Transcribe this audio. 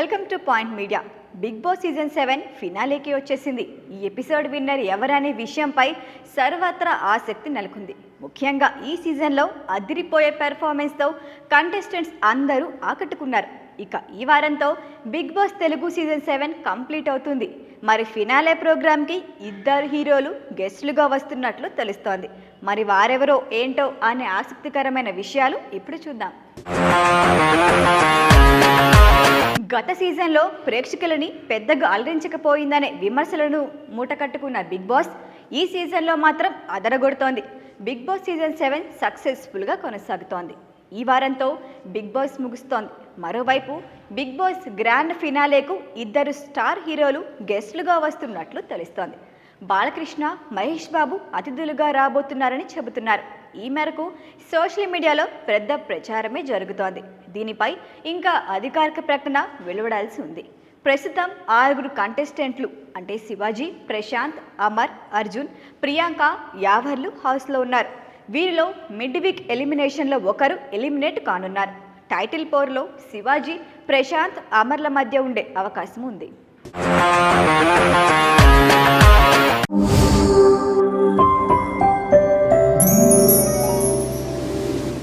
Welcome to Point Media. Bigg Boss season seven ఫినాలేకి వచ్చేసింది. ఈ episode winner ఎవరనే విషయంపై సర్వత్రా ఆసక్తి నెలకొంది. ముఖ్యంగా ఈ సీజన్లో అదిరిపోయే పెర్ఫార్మెన్స్తో కంటెస్టెంట్స్ అందరూ ఆకట్టుకున్నారు. ఇక ఈ వారంతో Bigg Boss Telugu season seven complete అవుతుంది. మరి ఫినాలే ప్రోగ్రామ్కి ఇద్దరు హీరోలు గెస్టులుగా వస్తున్నట్లు తెలుస్తోంది. మరి వారెవరో ఏంటో అనే ఆసక్తికరమైన విషయాలు ఇప్పుడు చూద్దాం. గత సీజన్లో ప్రేక్షకులని పెద్దగా అలరించకపోయిందనే విమర్శలను మూటకట్టుకున్న బిగ్ బాస్ ఈ సీజన్లో మాత్రం అదరగొడుతోంది. బిగ్ బాస్ సీజన్ సెవెన్ సక్సెస్ఫుల్గా కొనసాగుతోంది. ఈ వారంతో బిగ్ బాస్ ముగుస్తోంది. మరోవైపు బిగ్ బాస్ గ్రాండ్ ఫినాలేకు ఇద్దరు స్టార్ హీరోలు గెస్టులుగా వస్తున్నట్లు తెలుస్తోంది. బాలకృష్ణ మహేష్ బాబు అతిథులుగా రాబోతున్నారని చెబుతున్నారు. ఈ మేరకు సోషల్ మీడియాలో పెద్ద ప్రచారమే జరుగుతోంది. దీనిపై ఇంకా అధికారిక ప్రకటన వెలువడాల్సి ఉంది. ప్రస్తుతం ఆరుగురు కంటెస్టెంట్లు అంటే శివాజీ ప్రశాంత్ అమర్ అర్జున్ ప్రియాంక యావర్లు హౌస్లో ఉన్నారు. వీరిలో మిడ్ వీక్ ఎలిమినేషన్లో ఒకరు ఎలిమినేట్ కానున్నారు. టైటిల్ పోర్లో శివాజీ ప్రశాంత్ అమర్ల మధ్య ఉండే అవకాశం ఉంది.